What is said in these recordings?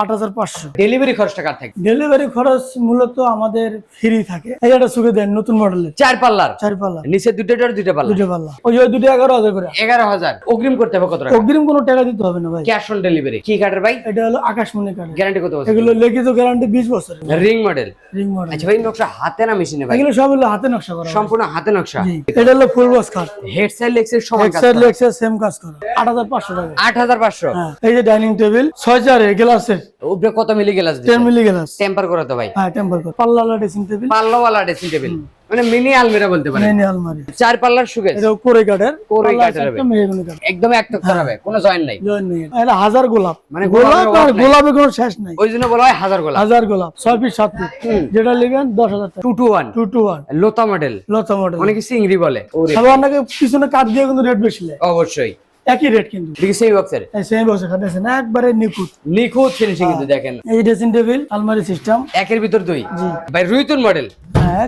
আট হাজার পাঁচশো। ডেলিভারি খরচটা কার থাকে ডেলিভারি খরচ মূলত আমাদের ফ্রি থাকে। এই একটা সুখে দেন নতুন মডেলের চার পাল্লার চারি পাল্লা নিচে দুটো পাল্লা দুটো পাল্লা ওই যে ওই দুটো এগারো হাজার করে। এগারো হাজার। অগ্রিম করতে হবে কত টাকা? অগ্রিম কোনো টাকা দিতে হবে না ভাই। ক্যাশ অন ডেলিভারি কি কার্ডের ভাই? এটা হলো আকাশমণি কার্ড গ্যারান্টি কত বছর এগুলো লিখিত গ্যারান্টি বিশ বছর রিং মডেল রিং মডেল আচ্ছা ভাই নকশা হাতে না মেশিনে ভাই? এগুলো সব হলো হাতে নকশা করা। সম্পূর্ণ হাতে নকশা? এটা হলো ফুল বক্স কার্ড হেড সাইড লেক্সের সমান কাজ এক্সাইড লেক্সের সেম কাজ করা। আট হাজার পাঁচশো টাকা। আট হাজার পাঁচশো। হ্যাঁ এই যে ডাইনিং টেবিল ছয় চারে গ্লাসের উপরে কত milli glass ten milli glass temper করে তো ভাই। হ্যাঁ টেম্পার করা। ড্রেসিং টেবিল পাল্লাওয়ালা ড্রেসিং টেবিল মানে মিনি আলমিরা বলতে পারেন। মেনি আলমারি। চার পাল্লার এটা কোরে কাঠের। কোরে পাল্লা কাঠের চারটা একদম এক হবে। কোনো জয়েন নাই। জয়েন নেই। এটা হাজার গোলাপ। মানে গোলাপ আর গোলাপে কোনো শেষ নাই। ওই জন্য বলা হয় হাজার গোলা হাজার গোলাপ। ছয় ফিট সাত ফিট যেটা নেবেন দশ হাজার টাকা। Two two one two two one লোতা model লতা মডেল অনেকে সিংড়ি বলে। সবাই আপনাকে পিছনে কাঠ দিয়ে কিন্তু রেট বেশি নেয়। অবশ্যই। একই রেট কিন্তু। সেই বক্সের এই সেম খাট আছে না একবারে নিখুঁত। নিখুঁত ফিনিশিং কিন্তু দেখেন। এই ড্রেসিং টেবিল আলমারি সিস্টেম একের ভিতর দুই। জি। ভাই রুইতুন মডেল হ্যাঁ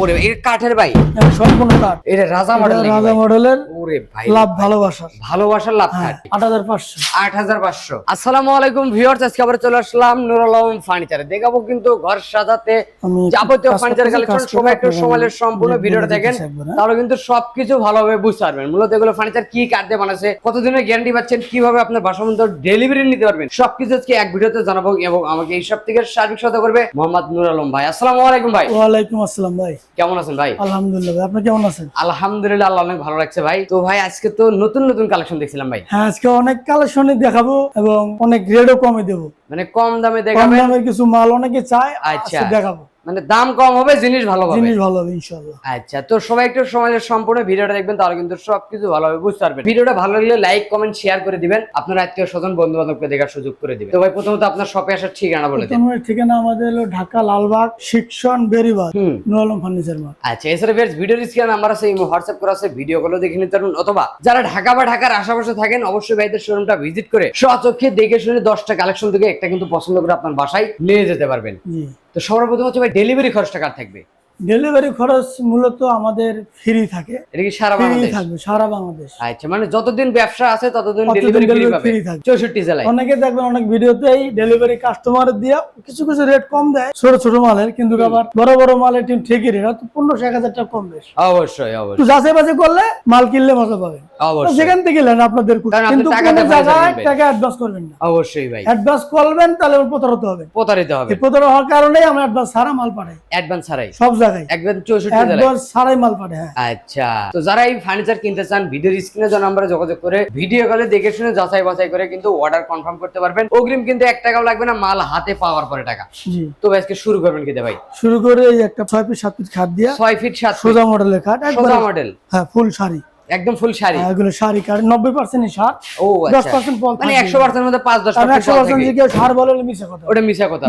ওরে এর কাঠের ভাই? সম্পূর্ণ কাঠ। এটা রাজা মডেল রাজা মডেলের ওরে ভাই। লাভ ভালোবাসার। ভালোবাসার লাভ হ্যাঁ কাঠ আট হাজার পাঁচশো। আট হাজার পাঁচশো। আসসালামু আলাইকুম ভিউয়ার্স আজকে আবার চলে আসলাম নুর ফার্নিচারে দেখাবো কিন্তু ঘর সাজাতে যাবতীয় ফার্নিচার কালেকশন কাজ একটু সময়ের সম্পূর্ণ বলে ভিডিওটা দেখেন তাহলে কিন্তু সবকিছু ভালোভাবে বুঝতে পারবেন। মূলত এগুলো ফার্নিচার কি কাঠ দিয়ে বানাচ্ছে কতদিনের গ্যারান্টি পাচ্ছেন কীভাবে আপনার বাসা ডেলিভারি নিতে পারবেন সবকিছু আজকে এক ভিডিওতে জানাব এবং আমাকে এই সব থেকে সার্বিক সহায়তা করবে মোহাম্মদ নুর আলম ভাই। আসসালামু আলাইকুম ভাই। ওয়ালাইকুম আসসালাম ভাই। কেমন আছেন ভাই? আলহামদুলিল্লাহ আপনি কেমন আছেন? আলহামদুলিল্লাহ আল্লাহ অনেক ভালো লাগছে ভাই। তো ভাই আজকে তো নতুন নতুন কালেকশন দেখছিলাম ভাই। হ্যাঁ আজকে অনেক কালেকশনই দেখাবো এবং অনেক রেটও কমে দেবো। মানে কম দামে কম দেখাবেন? কিছু মাল অনেকে চায় আচ্ছা। দেখাবো। মানে দাম কম হবে জিনিস ভালো হবে। জিনিস ভালো হবে ইনশাল্লাহ আচ্ছা তো সবাই একটু সমাজের সম্পূর্ণ ভিডিওটা দেখবেন তাহলে কিন্তু সবকিছু ভালোভাবে বুঝতে পারবেন। ভিডিওটা ভালো লাগলে লাইক কমেন্ট শেয়ার করে দিবেন। আপনার আত্মীয় স্বজন বন্ধু বান্ধবকে দেখার সুযোগ করে দিবেন। তো ভাই প্রথমত আপনার শপে আসার ঠিকানা বলে দিন। প্রথমের ঠিকানা আমাদের হলো ঢাকা লালবাগ শিক্ষণ বেরিবাগ হুম। নুয়ালম ফার্নিচার মার্ট। আচ্ছা এছাড়া বেশ ভিডিও স্ক্রিন নাম্বার আছে ইমো হোয়াটসঅ্যাপ করা আছে ভিডিও গুলো দেখে নিতে পারবেন অথবা যারা ঢাকা বা ঢাকার আশেপাশে থাকেন অবশ্যই ভাইদের শোরুমটা ভিজিট করে স্বচক্ষে দেখে শুনে দশটা কালেকশন থেকে একটা কিন্তু পছন্দ করে আপনার বাসায় নিয়ে যেতে পারবেন। জি। তো সর্বপ্রথম হচ্ছে ভাই ডেলিভারি খরচটা কার থাকবে? ডেলিভারি খরচ মূলত আমাদের ফ্রি থাকে। এটা কি সারা বাংলাদেশ? থাকবে সারা বাংলাদেশ। আচ্ছা মানে যতদিন ব্যবসা আছে ততদিন ডেলিভারি ফ্রি পাবে। free থাকবে। চৌষট্টি জেলায়। অনেকে দেখবেন অনেক ভিডিওতেই ডেলিভারি কাস্টমার দিয়ে কিছু কিছু রেট কম দেয় ছোট ছোট মালের কিন্তু আবার বড় বড় মালের টিম ঠিকই রেট হয়তো পনেরোশো এক হাজার টাকা কম বেশ। অবশ্যই অবশ্যই। যাচাই বাছাই করলে মাল কিনলে মজা পাবেন। অবশ্যই। সেখান থেকে নেন আপনাদের কিন্তু কোনো জায়গায় টাকা অ্যাডভান্স করবেন না। অবশ্যই ভাই। অ্যাডভান্স করবেন তাহলে প্রতারিত হবে। প্রতারিত হবে। এই প্রতারণা হওয়ার কারণেই আমরা অ্যাডভান্স ছাড়া মাল পাঠাই। অ্যাডভান্স ছাড়াই। সব জায়গায়। একদম চৌষট্টি জেলায় অ্যাডভান্স মাল পাঠায় হ্যাঁ। আচ্ছা তো যারা এই ফার্নিচার কিনতে চান ভিডিওর স্ক্রিনে যে নাম্বারে যোগাযোগ করে ভিডিও কলে দেখে শুনে যাচাই বাছাই করে কিন্তু অর্ডার কনফার্ম করতে পারবেন। অগ্রিম কিন্তু এক টাকাও লাগবে না মাল হাতে পাওয়ার পরে টাকা। জি। তো আজকে শুরু করবেন কিতে ভাই? শুরু করে একটা ছয় পিস সাত পিস খাট দিয়া ছয় ফিট সাত সোজা মডেলের খাট সোজা মডেল হ্যাঁ ফুল শাড়ি। একদম ফুল শাড়ি। হ্যাঁ, এগুলো শাড়ি শার্ট ও আচ্ছা। পল মানে মধ্যে বলে কথা। ওটা কথা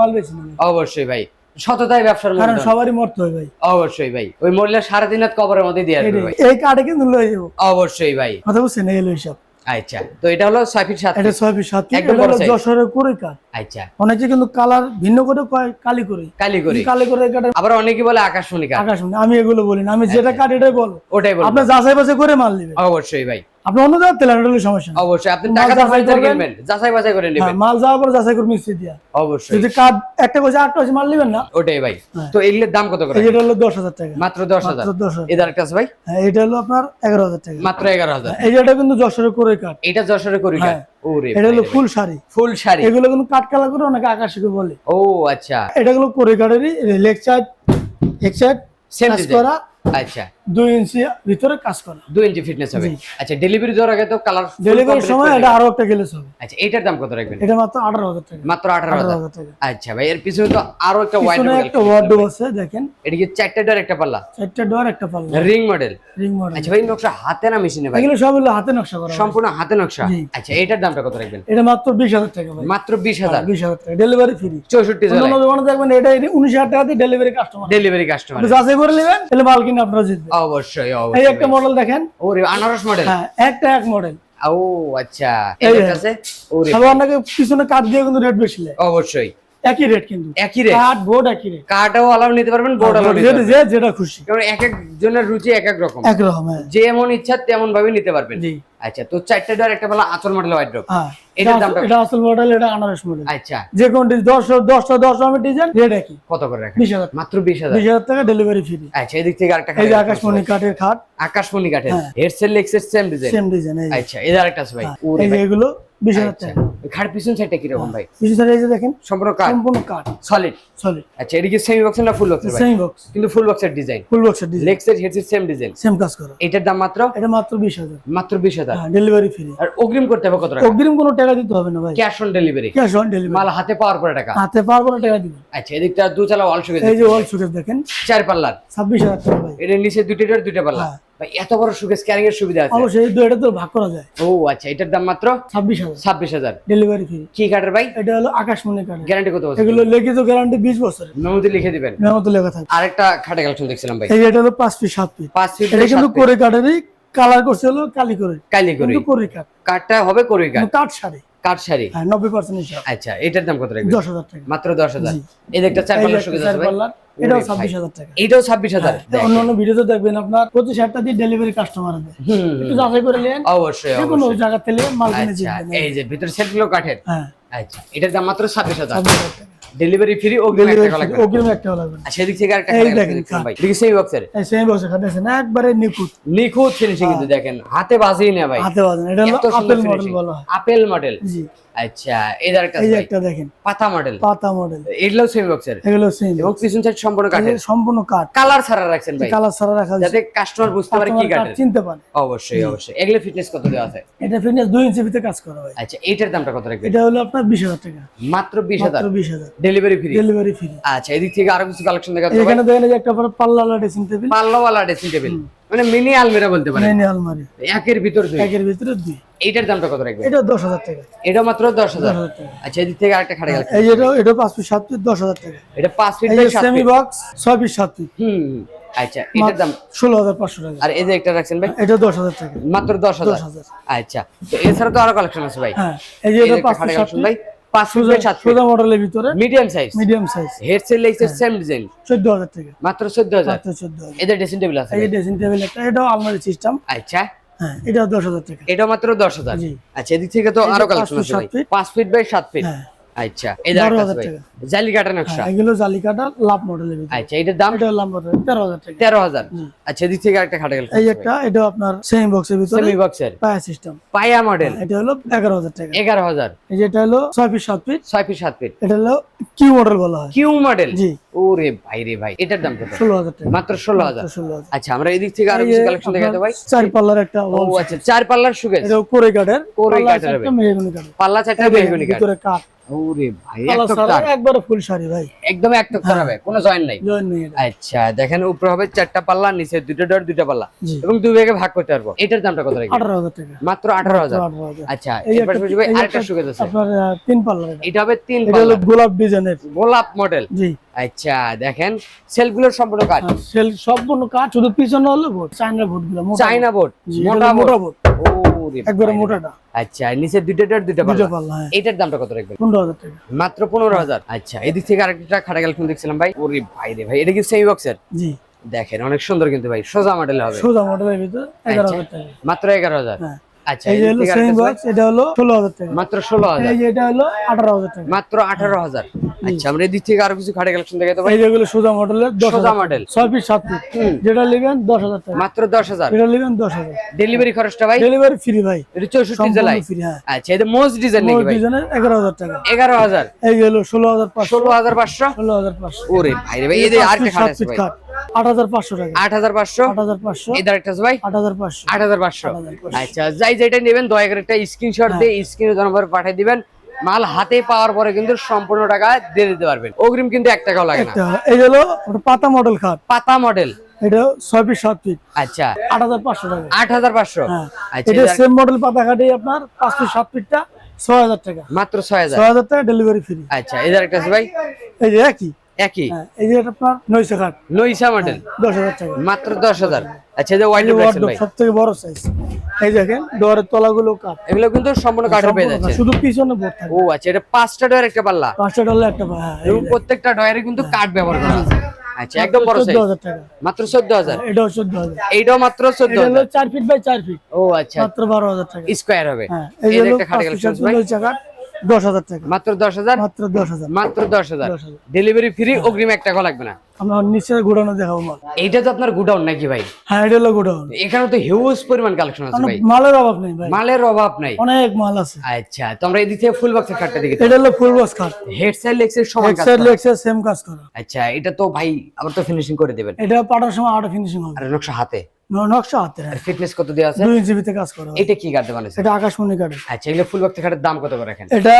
মাল বেশি অবশ্যই ভাই। সততাই ব্যবসার কারণ সবারই মরতে হয় ভাই। অবশ্যই ভাই। ওই মহিলা সাড়ে তিন হাত কবরের মধ্যে দিয়ে আসবে ভাই। এই কিন্তু লয়ে যাব। অবশ্যই ভাই। কথা বুঝছেন? এই হলো হিসাব। আচ্ছা। তো এটা হলো ছয় ফিট সাত এটা। ছয় পিস সাত একদম যশোরের করে কাঠ আচ্ছা। অনেকে কিন্তু কালার ভিন্ন করে কয় কালি করে। কালি করি। কালি করে কাঠের আবার অনেকে বলে আকাশমণি কাঠ আকাশ মানে আমি এগুলো বলি না। আমি আচ্ছা। যেটা কাঠ এটাই বলো। ওটাই বলব। আপনি যাচাই বাছাই করে মাল নেবেন। অবশ্যই ভাই। আপনি অন্য জায়গায় তেলেন এটা সমস্যা অবশ্যই আপনি টাকা যাচাই ফার্নিচার করবেন। যাচাই বাছাই করে হ্যাঁ, নেবেন মাল যাওয়ার পর যাচাই করে মিস্ত্রি দিয়া। অবশ্যই। যদি কাঠ একটা কইছে আটটা হচ্ছে মাল নেবেন না? ওটাই ভাই। হ্যাঁ। তো এগুলোর দাম কত করে? এই যেটা হলো দশ হাজার টাকা। মাত্র দশ হাজার? মাত্র দশ হাজার। এদের ভাই? হ্যাঁ এটা হলো আপনার এগারো হাজার টাকা। মাত্র এগারো হাজার। এই যেটা কিন্তু যশোরের করে কাঠ এটা যশোরে করি হ্যাঁ। ওরে এটা হলো ফুল শাড়ি। ফুল শাড়ি। এগুলো কিন্তু কাঠ কালা করে অনেকে আকাশকে বলে। ও আচ্ছা। এটা হলো করে লেগ সাইড এক সেম করা। আচ্ছা। দুই ইঞ্চি ভিতরে কাজ করা। দুই ইঞ্চি ফিটনেস হবে। আচ্ছা ডেলিভারি দেওয়ার আগে তো কালার ডেলিভারির সময় এটা আরও একটা গেলে হবে। আচ্ছা এটার দাম কত রাখবেন? এটা মাত্র আঠারো হাজার টাকা। মাত্র আঠারো আঠারো হাজার হাজার টাকা। আচ্ছা ভাই এর পিছনে তো আরও একটা ওয়াইড পিছনে একটা ওয়ার্ডরোব আছে দেখেন। এটা কি চারটা ডোর একটা পাল্লা? চারটা ডোর একটা পাল্লা। রিং মডেল রিং মডেল আচ্ছা ভাই নকশা হাতে না মেশিনে ভাই? এগুলো সব হলো হাতে নকশা করা। সম্পূর্ণ হাতে নকশা? আচ্ছা এটার দামটা কত রাখবেন? এটা মাত্র বিশ হাজার টাকা ভাই। মাত্র বিশ হাজার। বিশ হাজার টাকা। ডেলিভারি ফ্রি চৌষট্টি অন্য দোকানে দেখবেন এটা উনিশ হাজার টাকা দিয়ে ডেলিভারি কাস্টমার ডেলিভারি কাস্টমার যাচাই করে নেবেন তাহলে মাল কিনে আপনারা জিতবেন। অবশ্যই এই অবশ্যই একটা মডেল দেখেন। ওরে আনারস মডেল হ্যাঁ একটা এক মডেল ও আচ্ছা এটার যে। ওরে আপনাকে পিছনে কাঠ দিয়ে কিন্তু রেট বেশি নেয়। অবশ্যই। একই রেট কিন্তু। একই রেট কাঠ বোর্ড একই রেট কার্ডও আলাও নিতে পারবেন বোর্ড আলাও নিতে যেটা পারবেন। যে যেটা খুশি। কারণ এক এক জনের রুচি এক এক রকম। একরকম হ্যাঁ। যেমন ইচ্ছা তেমন ভাবে নিতে পারবেন। জি। আচ্ছা তো চারটা ডোর একটা বলা আচল মডেল ওয়াইড্রোপ হ্যাঁ। এটার দামটা- এটা আসল মডেল এটা আনারস মডেল। আচ্ছা। যে কোনটি দশ দশটা দশ আমি ডিজাইন রেট একই। কত করে রাখেন? বিশ হাজার। মাত্র বিশ হাজার। বিশ হাজার টাকা ডেলিভারি ফ্রি আচ্ছা এদিক থেকে আরেকটা এই যে আকাশমণি কাঠের খাট। আকাশমণি কাঠের। হেডসেট লেক্সের সেম ডিজাইন সেম ডিজাইন আচ্ছা এদের আরেকটা আছে ভাই হ্যাঁ, এই এগুলো বিশ হাজার আচ্ছা। টাকা খাট পিছন সাইডটা কীরকম ভাই? বিশ হাজার এই যে দেখেন সম্পূর্ণ কাঠ? সম্পূর্ণ কাঠ। সলিড সলিড আচ্ছা সেমি বক্স না ফুল ভাই? সেম বক্স কিন্তু ফুল বক্সের ডিজাইন ফুল বক্সের ডিজাইন লেক্সের হেডসেট সেম ডিজাইন সেম কাজ করা। এটার দাম মাত্র? এটা মাত্র বিশ হাজার। মাত্র বিশ হাজার। হ্যাঁ ডেলিভারি ফ্রি আর অগ্রিম করতে হবে কত টাকা? অগ্রিম কোনো টাকা দিতে হবে না ভাই। Cash on delivery cash on delivery মাল হাতে পাওয়ার পরে টাকা। হাতে না টাকা দিবেন। আচ্ছা এদিকটা দু চালা ওয়াল সুকেজ এই যে ওয়াল সুকেস দেখেন। চার পাল্লার। ছাব্বিশ হাজার টাকা ভাই। এটার নিচে ডোর দুইটা পাল্লা। হ্যাঁ। এত বড় সুকেজ ক্যারিং এর সুবিধা আছে? অবশ্যই দুইটা তো ভাগ করা যায়। ও আচ্ছা এটার দাম মাত্র? ছাব্বিশ হাজার। ছাব্বিশ হাজার। ডেলিভারি ফ্রি কি কাঠের ভাই? এটা হলো আকাশমণি কাঠ গ্যারান্টি কত বছর এগুলো লিখিত গ্যারান্টি বিশ বছরের। মেমোতে লিখে দিবেন। মেমোতে লেখা থাকে। আরেকটা খাটে কালেকশন দেখছিলাম ভাই। এই এটা হলো পাঁচ ফিট সাত ফিট পাঁচ ফিট এটা কিন্তু করে কাঠেরই কালার করছে হলো কালি করে। কালি করি। কিন্তু করে কাঠ। কাঠটা হবে করে কিন্তু কাঠ শাড়ি। কাঠ শাড়ি? হ্যাঁ নব্বই পার্সেন্ট হিসাব আচ্ছা এটার দাম কত রাখবে দশ হাজার টাকা। মাত্র দশ হাজার। এই একটা চার পাল্লার সুবিধা আছে ভাই। এটাও ওরে ছাব্বিশ ভাই। হাজার টাকা। এটাও হ্যাঁ, অন্য অন্য ভিডিওতে দেখবেন আপনার প্রতি ষাটটা দিয়ে ডেলিভারি কাস্টমার আছে। একটু যাচাই করে নেন। অবশ্যই যে কোনো জায়গা থেকে মাল কিনে আচ্ছা এই যে ভিতর সেটগুলো কাঠের? হ্যাঁ। আচ্ছা এটার দাম মাত্র ছাব্বিশ হাজার টাকা। ডেলিভারি ফ্রি অগ্রিম একটা লাগবে। না। আর সেদিক থেকে আরেকটা এই দেখেন, ভাই। দেখি সেই বক্সের এই সেম বসে খাটেছেন একবারে নিখুঁত। নিখুঁত ফিনিশিং কিন্তু দেখেন। হাতে বাজেই না ভাই। হাতে বাজেন এটা হলো আপেল মডেল বলা হয়। আপেল মডেল জি। আচ্ছা এই আরেকটা এই একটা দেখেন। পাতা মডেল পাতা মডেল এগুলো সেমি বক্সের এগুলো সেম এবং পিছন সাইড সম্পূর্ণ কাঠের। সম্পূর্ণ কাঠ। কালার ছাড়া রাখছেন ভাই। কালার ছাড়া রাখা যাতে কাস্টমার বুঝতে পারে কি কাঠের। চিনতে পারে। অবশ্যই অবশ্যই। এগুলো ফিটনেস কত দেওয়া আছে? এটা ফিটনেস দুই ইঞ্চি ভিতরে কাজ করা হয়। আচ্ছা এইটার দামটা কত রাখবে এটা হলো আপনার বিশ হাজার টাকা। মাত্র বিশ হাজার। মাত্র বিশ হাজার। ডেলিভারি ফ্রি ডেলিভারি ফ্রি আচ্ছা এদিক থেকে আরও কিছু কালেকশন দেখাতে এখানে দেখেন যে একটা পাল্লা ড্রেসিং টেবিল পাল্লাওয়ালা ড্রেসিং টেবিল মানে মিনি আলমিরা বলতে পারেন। মিনি আলমারি। একের ভিতর দুই। একের ভিতরে দুই। এইটার দামটা কত রাখবে এটা দশ হাজার টাকা। এটা মাত্র দশ হাজার। দশ হাজার টাকা। আচ্ছা এদিক থেকে আরেকটা খাটে গেল। এই এটা এটা পাঁচ পিস সাত পিস দশ হাজার টাকা। এটা পাঁচ ফিট এই বাই যে সাত সেমি বক্স ছয় পিস সাত পিস হুম। আচ্ছা এটার দাম? ষোলো হাজার পাঁচশো টাকা। আর এই যে একটা রাখছেন ভাই? এটা দশ হাজার টাকা। মাত্র দশ হাজার। দশ হাজার। আচ্ছা তো এছাড়া তো আরও কালেকশন আছে ভাই। হ্যাঁ এই যে এটা যে পাঁচ খাটে পিস সাত কালেকশন ভাই ফিট। বাই সাত ফিট সোজা মডেলের ভিতরে medium size medium size head sell same design চোদ্দ হাজার টাকা মাত্র চোদ্দ হাজার। মাত্র চোদ্দ হাজার। এদের ড্রেসিং টেবিল আছে। এই ড্রেসিং টেবিল একটা এটাও আলমারি সিস্টেম আচ্ছা। হ্যাঁ দশ হাজার টাকা এটা মাত্র দশ হাজার। আচ্ছা এদিক থেকে তো আরও পাঁচ কালেকশন ফিট, আছে ফিট বাই সাত ফিট। হ্যাঁ। আচ্ছা টাকা। জালি কাটা নকশা এগুলো জালি কাটা লাভ মডেলের আচ্ছা এটার দাম? এটা লাভ মডেল তেরো হাজার টাকা। তেরো হাজার। জি। আচ্ছা এদিক থেকে আরেকটা খাটে গেল এই একটা এটা আপনার সেমি বক্সের ভিতরে। সেমি বক্সের পায়া সিস্টেম পায়া মডেল এটা হলো এগারো হাজার টাকা। এগারো হাজার। এই যেটা হলো ছয় পিস সাত ফিট ছয় ফিট সাত ফিট এটা হলো কিউ মডেল বলা হয়। কিউ মডেল জি। ওরে ভাই রে ভাই এটার দাম কত? ষোলো হাজার টাকা। মাত্র ষোলো হাজার। আচ্ছা আমরা এদিক থেকে আরও কিছু কালেকশন দেখাতে ভাই। চার পাল্লার একটা ও আচ্ছা চার পাল্লার সুগেজ এটা কোরে কাঠের। কোরে পাল্লা কাঠের চারটা পাল্লা কাঠ। ভিতরে কাঠ। ওরে ভাই পাল্লা একটক ছাড়া তার একবারে ফুল শাড়ি ভাই। একদম একটক তার হবে কোনো জয়েন নাই। জয়েন নেই আচ্ছা দেখেন উপরে হবে চারটা পাল্লা নিচে দুটো ডর দুটো পাল্লা। এবং দুই ভাগে ভাগ করতে পারব। এটার দামটা কত টাকা। মাত্র আঠারো হাজার। আচ্ছা আরেকটা সুগেজ আছে। আপনার তিন পাল্লার এটা। এটা হবে তিন পাল্লা। গোলাপ ডিজাইনের। গোলাপ মডেল জি। আচ্ছা দেখেন সেলগুলোর সম্পূর্ণ কাজ সেল সম্পূর্ণ কাঠ শুধু পিছনে হলো ভোট চাইনার ভোটগুলো চাইনা বোর্ড। মোটা মোটা বোর্ড। একবারে মোটাটা। আচ্ছা নিচে দুটো দুটো পাল্লা। হ্যাঁ। এইটার দামটা কত রাখবেন? পনেরো হাজার টাকা। মাত্র পনেরো হাজার। আচ্ছা এদিক থেকে আরেকটা খাটা কালেকশন দেখছিলাম ভাই। ওরে ভাই রে ভাই এটা কি সেমি বক্সের জি। দেখেন অনেক সুন্দর কিন্তু ভাই সোজা মডেল হবে। সোজা মডেলের ভিতরে এগারো আচ্ছা। হাজার টাকা। মাত্র এগারো হাজার। হ্যাঁ। আচ্ছা এই হলো সেমি বক্স এটা হলো ষোলো হাজার টাকা। মাত্র ষোলো হাজার। এই এটা হলো টাকা। মাত্র আঠারো হাজার। আচ্ছা আমরা এদিক থেকে আরও কিছু খাটে কালেকশন দেখাতে পারি? এই সোজা মডেলের দশ সোজা হাজার মডেল ছয় পিস সাত পিস যেটা নেবেন দশ হাজার টাকা। মাত্র দশ হাজার। যেটা নেবেন দশ হাজার। ডেলিভারি খরচটা ভাই? ডেলিভারি ফ্রি ভাই। এটা চৌষট্টি সম্পূর্ণ জেলায়? ফ্রি হ্যাঁ। আচ্ছা এটা মোস্ট ডিজাইন নাকি ভাই? ডিজাইনের এগারো হাজার টাকা। এগারো হাজার। এই হলো ষোলো হাজার পাঁচশো। ষোলো হাজার পাঁচশো? ষোলো হাজার পাঁচশো। ওরে ভাই রে ভাই পিস, খাট আছে ভাই। আচ্ছা যাই যেটা নেবেন দয়া করে একটা স্ক্রিনশট দিয়ে স্ক্রিনে নম্বর পাঠিয়ে দিবেন। মাল হাতে পাওয়ার পরে কিন্তু সম্পূর্ণ টাকা দিয়ে দিতে পারবেন। অগ্রিম কিন্তু এক টাকাও লাগে না। এই হলো পাতা মডেল খাট। পাতা মডেল এটা ছয় পিস সাত পিস আচ্ছা। আট হাজার পাঁচশো টাকা। আট হাজার পাঁচশো? হ্যাঁ। আচ্ছা এটা সেম মডেল পাতা খাটে আপনার পাঁচ পিস সাত পিসটা ছয় হাজার টাকা। মাত্র ছয় হাজার। ছয় হাজার টাকা ডেলিভারি ফ্রি আচ্ছা এদের একটা ভাই এই যে একই। একই? হ্যাঁ এই যে আপনার নয়শো খাট। নইসা মডেল দশ হাজার টাকা। মাত্র দশ হাজার। আচ্ছা এই যে হোয়াইট ভাই? সব থেকে বড় সাইজ এই দেখেন ডোরের তলাগুলো কাঠ। এগুলো কিন্তু সম্পূর্ণ কাঠের পেয়ে যাচ্ছে। শুধু পিছনে বোর্ড থাকে ও আচ্ছা এটা পাঁচটা ডয়ের একটা পাল্লা? পাঁচটা ডলার একটা পা- হ্যাঁ এবং প্রত্যেকটা ডয়ারে কিন্তু কাঠ ব্যবহার করা আছে। আচ্ছা একদম বড় সাইজ মাত্র চোদ্দ হাজার? এটাও চোদ্দ হাজার। এইটাও মাত্র চোদ্দ এটা হলো চার ফিট বাই চার ফিট ও আচ্ছা। মাত্র বারো হাজার টাকা। স্কোয়ার হবে। হ্যাঁ এই একটা খাটে পাঁচ কালেকশন ফিট ভাই দুই চাকার দশ হাজার টাকা। মাত্র দশ হাজার? মাত্র দশ হাজার। মাত্র দশ হাজার। ডেলিভারি ফ্রি অগ্রিম এক টাকা লাগবে না? আমরা নিচে ঘোরানো দেখাবো মাল। এইটা তো আপনার গুডাউন নাকি ভাই? হ্যাঁ এটা হলো গোডাউন। এখানে তো হিউজ পরিমাণ কালেকশন আছে ভাই। মালের অভাব নেই ভাই। মালের অভাব নাই। অনেক মাল আছে। আচ্ছা তো আমরা এদিক থেকে ফুল বক্সের খাটটা দিকে এটা হলো ফুল বক্স খাট হেড সাইড সমান কাজ সেম করা। আচ্ছা এটা তো ভাই আবার তো ফিনিশিং করে দেবেন। এটা পাটার সময় আরও ফিনিশিং হবে। আর নকশা হাতে। নকশা হাতের ফিটনেস কত দেওয়া আছে? দুই ইঞ্চি কাজ করা এটা কি কাটতে বানাইছে এটা আকাশমণি কাঠের আচ্ছা এগুলো ফুল বক্সের খাটের দাম কত করে রাখেন এটা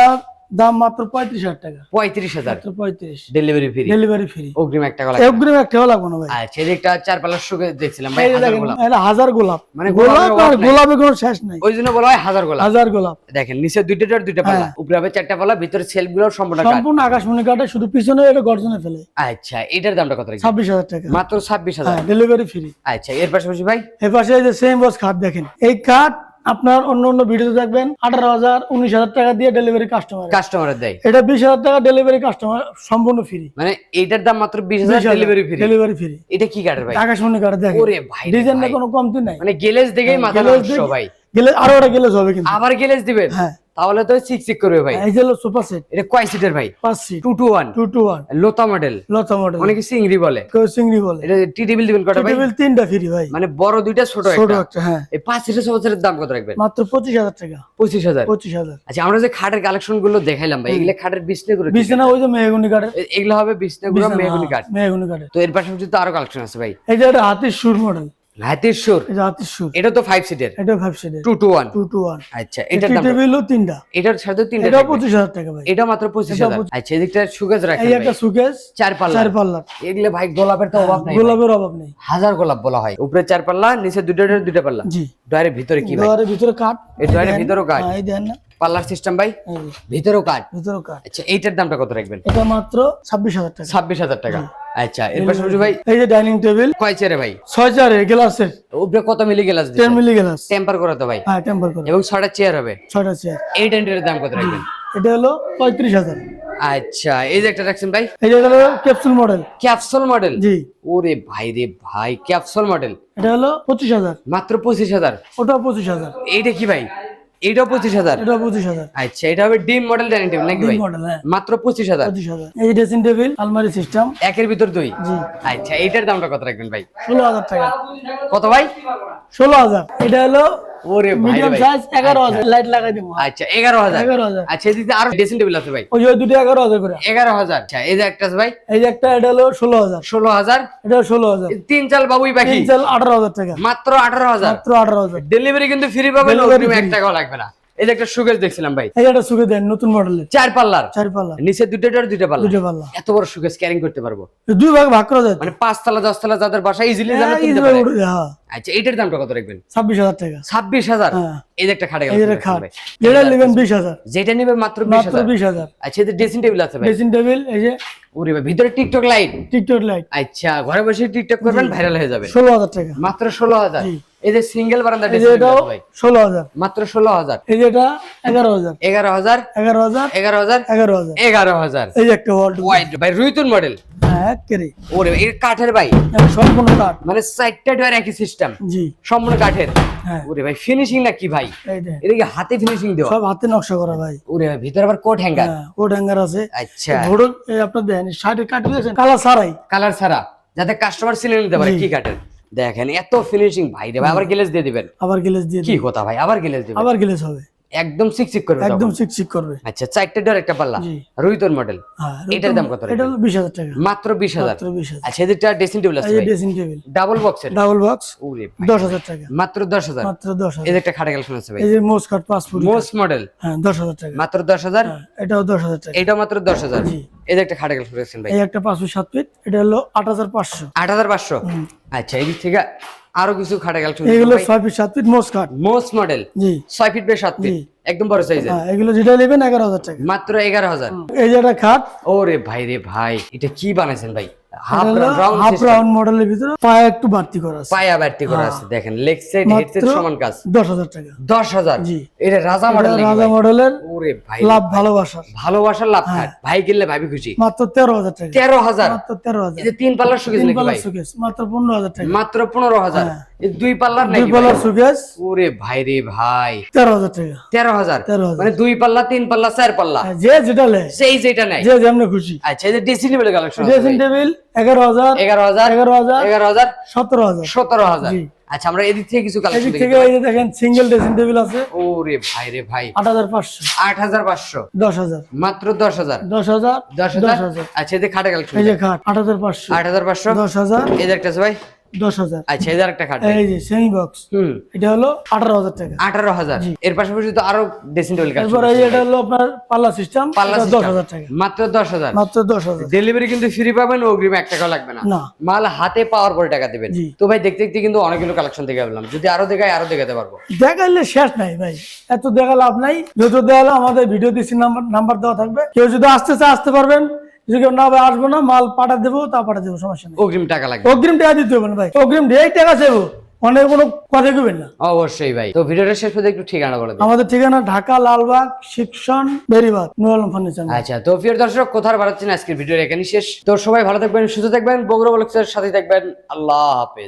দাম মাত্র পঁয়ত্রিশ হাজার টাকা। পঁয়ত্রিশ হাজার। পঁয়ত্রিশ। ডেলিভারি ফ্রি ডেলিভারি ফ্রি অগ্রিম এক টাকা লাগবে একগ্রিম একটাও লাগবে না ভাই। আচ্ছা এদিকটা চার পাল্লার সুখে দেখছিলাম ভাই হাজার গোলাপ। হাজার গোলাপ। মানে গোলাপ আর গোলাপে কোনো শেষ নাই। ওই জন্য বলা হয় হাজার গোলাপ। হাজার গোলাপ। দেখেন নিচে দুইটা দুইটা পাল্লা। হ্যাঁ। উপরে হবে চারটা পাল্লা ভিতরে সেলফগুলো সম্পূর্ণ সম্পূর্ণ আকাশমণি কাঠে শুধু পিছনে এটা গর্জনে ফেলে। আচ্ছা এটার দামটা কত রাখবেন ছাব্বিশ হাজার টাকা। মাত্র ছাব্বিশ হাজার। হ্যাঁ ডেলিভারি ফ্রি আচ্ছা এর পাশাপাশি ভাই? এর পাশে এই যে সেম বক্স খাট দেখেন। এই খাট আপনার অন্য অন্য ভিডিওতে দেখবেন আঠারো হাজার উনিশ হাজার টাকা দিয়ে ডেলিভারি কাস্টমার কাস্টমার দেয়। এটা বিশ হাজার টাকা ডেলিভারি কাস্টমার সম্পূর্ণ ফ্রি মানে এটার দাম মাত্র বিশ হাজার ডেলিভারি ফ্রি ডেলিভারি ফ্রি এটা কি কাঠের ভাই? আকাশমণি কাঠ দেখেন। ওরে ভাই ডিজাইন ডিজাইনটা কোনো কমতি নাই। মানে গেলেজ দেখেই মাথা গেলেজ নষ্ট ভাই গেলে আরও একটা গেলেজ হবে কিন্তু। আবার গেলেজ দিবেন? হ্যাঁ। তাহলে তো চিক চিক করবে ভাই। এই যে হলো সুপার সেট এটা কয় সিটের ভাই? পাঁচ seat two two one two two one লোতা model লতা মডেল অনেকে সিংড়ি বলে। কেউ চিংড়ি বলে। এটা টি টেবিল দিবেন কটা ভাই? টেবিল তিনটা ফ্রি ভাই। মানে বড় দুইটা ছোট ছোট একটা একটা হ্যাঁ। এই পাঁচ সিটের দাম কত রাখবেন? মাত্র পঁচিশ হাজার টাকা। পঁচিশ হাজার। পঁচিশ হাজার। আচ্ছা আমরা যে খাটের কালেকশনগুলো দেখাইলাম ভাই এগুলো খাটের বিছনে করে বিছানা ওই যে মেহগুনি কাঠের। এ- এগুলো হবে বিছনে গুলো মেহগুনি কাঠ। মেহগুনি কাঠের। তো এর পাশাপাশি তো আরও কালেকশন আছে ভাই। এই যে একটা হাতির সুর মডেল এটা তো ফাইভ সিটের এটা সিটের আচ্ছা এটার দাম কত? তিনটা। এটার সাথে তিনটা। পঁচিশ হাজার টাকা ভাই। এটা মাত্র পঁচিশ এটা হাজার। পঁচিশ- আচ্ছা এদিকটা সুগেজ রাখেন এই একটা সুকেস চার পাল্লা। চার পাল্লার এগুলো ভাই গোলাপের তো অভাব নাই গোলাপের অভাব নেই। হাজার গোলাপ বলা হয়। উপরে চার পাল্লা নিচে দুটো দুটো পাল্লা। জি। ডয়ারের ভিতরে কি ভাই? ভিতরে কাঠ। এই ডয়ারের ভিতরেও কাঠ। হ্যাঁ, এই দেন না। পাল্লার সিস্টেম ভাই? ভিতরেও কাঠ ভিতরেও কাঠ আচ্ছা এইটার দামটা কত রাখবেন? এটা মাত্র ছাব্বিশ হাজার টাকা। ছাব্বিশ হাজার টাকা। আচ্ছা এর পাশাপাশি ভাই? এই যে ডাইনিং টেবিল কয় চেয়ারে ভাই? ছয় চারে গ্লাসের। উপরে কত মিলি গেলাস টেন মিলি গ্লাস। টেম্পার করা তো ভাই। হ্যাঁ টেম্পার করে। এবং ছটা চেয়ার হবে? ছয়টা চেয়ার। এই টেন্টের দাম কত রাখবেন? এটা হলো পঁয়ত্রিশ হাজার। আচ্ছা এই যে একটা রাখছেন ভাই? এই যে হলো ক্যাপসুল মডেল। Capsule model? জি। ওরে ভাই রে ভাই ক্যাপসুল মডেল। এটা হলো পঁচিশ হাজার। মাত্র পঁচিশ হাজার? ওটাও পঁচিশ হাজার। এইটা কি ভাই? এইটাও পঁচিশ হাজার। এটা পঁচিশ হাজার। আচ্ছা এটা হবে ডিম মডেল ডাইনিং টেবিল নাকি ভাই? হ্যাঁ। মাত্র পঁচিশ হাজার। পঁচিশ হাজার। এই ড্রেসিং টেবিল আলমারি সিস্টেম একের ভিতর দুই? আচ্ছা এটার দামটা কত রাখবেন ভাই? ষোলো হাজার টাকা। কত ভাই? ষোলো হাজার। এটা হলো ওরে মিডিয়াম সাইজ এগারো হাজার লাইট লাগাই দিব। আচ্ছা এগারো হাজার। এগারো হাজার। আচ্ছা এদিকে আরও ড্রেসিং টেবিল আছে ভাই। ওই দুটো এগারো হাজার করে। এগারো হাজার। আচ্ছা এই যে একটা আছে ভাই। এই যে একটা এটা হলো এটা তিন চাল বাবুই চাল টাকা। মাত্র মাত্র ডেলিভারি কিন্তু ফ্রি পাবেন Delivery অগ্রিম এক টাকাও লাগবে না। এই যে একটা দেখছিলাম ভাই। এই একটা দেন নতুন মডেলের চার পাল্লার। চার পাল্লা নিচে দুটো ডোর দুটো পাল্লা দুটো পাল্লা এত বড় সুগেজ ক্যারিং করতে পারব। দুই ভাগ ভাগ করা যায়। মানে পাঁচতলা দশতলা যাদের বাসা ইজিলি হ্যাঁ, তুলতে পারে। হ্যাঁ। আচ্ছা এইটার দামটা কত রাখবেন? ছাব্বিশ হাজার টাকা। ছাব্বিশ হাজার? হ্যাঁ। এই একটা খাটে। যেটা নেবেন বিশ হাজার। যেটা নিবে মাত্র বিশ হাজার? আচ্ছা এদের ড্রেসিং টেবিল আছে ড্রেসিং টেবিল এই যে ওরে ভাই ভিতরে টিকটক লাইট টিকটক লাইট আচ্ছা ঘরে বসে টিকটক করবেন ভাইরাল হয়ে যাবে। ষোলো হাজার টাকা। মাত্র ষোলো হাজার? এই যে সিঙ্গেল বারান্দা ষোলো হাজার। মাত্র ষোলো হাজার। এই যে এটা এগারো হাজার। এগারো হাজার? এগারো হাজার। এগারো হাজার? এগারো হাজার। এগারো হাজার। এই যে একটা ওয়াইড ভাই রুইতুন মডেল হ্যাঁ কেরে ওরে এর কাঠের ভাই। সম্পূর্ণ কাঠ। মানে চারটা ডোয়ার একই সিস্টেম জি। সম্পূর্ণ কাঠের। হ্যাঁ। ওরে ভাই ফিনিশিং না কি ভাই? এটা কি হাতে ফিনিশিং দেওয়া। সব হাতে নকশা করা ভাই। ওরে ভাই ভিতরে আবার কোট হ্যাঙ্গার হ্যাঁ কোট হ্যাঙ্গার আছে। আচ্ছা। এই আপনার দেন শার্টের কাট দিয়েছেন কালার ছাড়াই। কালার ছাড়া। যাতে কাস্টমার সিলে নিতে পারে কি কাঠের। দেখেন এত ফিনিশিং ভাই রে ভাই আবার গ্লেজ দিয়ে দিবেন। আবার গ্লেজ দিয়ে কি কথা ভাই আবার গ্লেজ দিবেন। আবার গ্লেজ হবে। একদম চিকচিক করবে একদম একদম করবে। আচ্ছা চারটে ডোর একটা পাল্লা। জি। রুইতন মডেল হ্যাঁ এটার দাম কত এটা হলো বিশ হাজার টাকা। মাত্র বিশ হাজার। মাত্র বিশ হাজার। আচ্ছা এদিকটা ড্রেসিং টেবিল আছে এই ড্রেসিং টেবিল ডাবল বক্সের ডাবল বক্স ওরে ভাই। দশ হাজার টাকা। মাত্র দশ হাজার। মাত্র দশ হাজার। এদিকটা খাটে কালেকশন আছে ভাই। এই যে মোস কাট পাসপোর্ট মোস্ট মডেল হ্যাঁ দশ হাজার টাকা। মাত্র দশ হাজার? হ্যাঁ, এটাও দশ হাজার টাকা। এটা মাত্র দশ হাজার। জি। এদিকটা খাটে কালেকশন ভাই। এই একটা ফিট সাত ফিট এটা হলো আট হাজার পাঁচশো। আট হাজার পাঁচশো। আচ্ছা এদিক থেকে আরও কিছু খাটে গেল এগুলো ছয় ফিট সাত ফিট মোস খাট। মোস্ট মডেল জি। ছয় ফিট বাই সাত ফিট। একদম বড় সাইজের হ্যাঁ এগুলো যেটা নেবেন এগারো হাজার টাকা। মাত্র এগারো হাজার। এই যে একটা খাট। ওরে ভাই রে ভাই এটা কি বানাইছেন ভাই? হাফ। রাউন্ড মডেলের ভিতরে পায়ে একটু বাড়তি করা আছে পায়া ব্যাটটি করা আছে দেখেন লেগ সাইড হেডসেট মাত্র সমান কাজ। দশ হাজার টাকা। দশ হাজার? জি। এটা রাজা মডেল রাজা মডেলের ওরে ভাই লাভ ভালোবাসার। ভালোবাসার লাভ হ্যাঁ। ভাই কিনলে ভাবি খুশি। মাত্র তেরো হাজার টাকা। তেরো হাজার? মাত্র তেরো হাজার। এই যে তিন পাল্লার সুকেশ নাকি ভাই? সুকেস মাত্র পনেরো হাজার টাকা। মাত্র পনেরো হাজার? হ্যাঁ। এই দুই পাল্লার দুই নাকি? পাল্লার সুকেস ওরে ভাই রে ভাই। তেরো হাজার টাকা। তেরো হাজার? তেরো হাজার। মানে দুই পাল্লা তিন পাল্লা চার পাল্লা? হ্যাঁ, যে যেটা লে। সেই যেটা নাই যে যেমনি খুশি। আচ্ছা এই যে dressing table collection dressing table এগারো হাজার এগারো হাজার এগারো হাজার এগারো হাজার সতেরো হাজার। সতেরো হাজার। আচ্ছা আমরা এদিক থেকে কিছু কালেকশন এদিক থেকে এই যে দেখেন সিঙ্গেল ড্রেসিং টেবিল আছে। ওরে ভাই রে ভাই। আট হাজার পাঁচশো। আট হাজার পাঁচশো। দশ হাজার। মাত্র দশ হাজার? দশ হাজার দশ দশ হাজার। হাজার আচ্ছা এদের খাটে কালেকশন এই যে খাট আট হাজার পাঁচশো। আট হাজার পাঁচশো? দশ হাজার। এদের একটা আছে ভাই? দশ হাজার। আচ্ছা এদের একটা খাট এই যে সেমি বক্স হুম। এটা হলো আঠারো হাজার টাকা। আঠারো হাজার। এর পাশাপাশি তো আরও ড্রেসিং টেবিল এরপর এই এটা হলো আপনার পাল্লা সিস্টেম পাল্লা দশ হাজার টাকা। মাত্র দশ হাজার। মাত্র দশ হাজার। ডেলিভারি কিন্তু ফ্রি পাবেন অগ্রিম এক টাকাও লাগবে না। না। মাল হাতে পাওয়ার পরে টাকা দেবেন। তো ভাই দেখতে দেখতে কিন্তু অনেকগুলো কালেকশন দেখে পেলাম যদি আরও দেখায় আরও দেখাতে পারব। দেখাইলে শেষ নাই ভাই। এত দেখা লাভ নাই। যত দেখালে আমাদের ভিডিও দিচ্ছি নাম্বার নাম্বার দেওয়া থাকবে। কেউ যদি আসতে চায় আসতে পারবেন। যদি কেউ না ভাই আসব না মাল পাঠা দেবো তা পাঠা দেবো সমস্যা নেই। অগ্রিম টাকা লাগবে। অগ্রিম টাকা দিতে হবে না ভাই। অগ্রিম টাকা চাইব অনেক কোনো কথা কবেন না। অবশ্যই ভাই। তো ভিডিওটা শেষ পর্যন্ত একটু ঠিকানা বলে আমাদের ঠিকানা ঢাকা লালবাগ শিক্ষণ বেরিবাগ ফার্নিচার। আচ্ছা তো প্রিয় দর্শক কোথার বাড়াচ্ছেন আজকের ভিডিও এখানে শেষ। তো সবাই ভালো থাকবেন সুস্থ থাকবেন বগুড়া বলকের সাথে থাকবেন। আল্লাহ হাফেজ।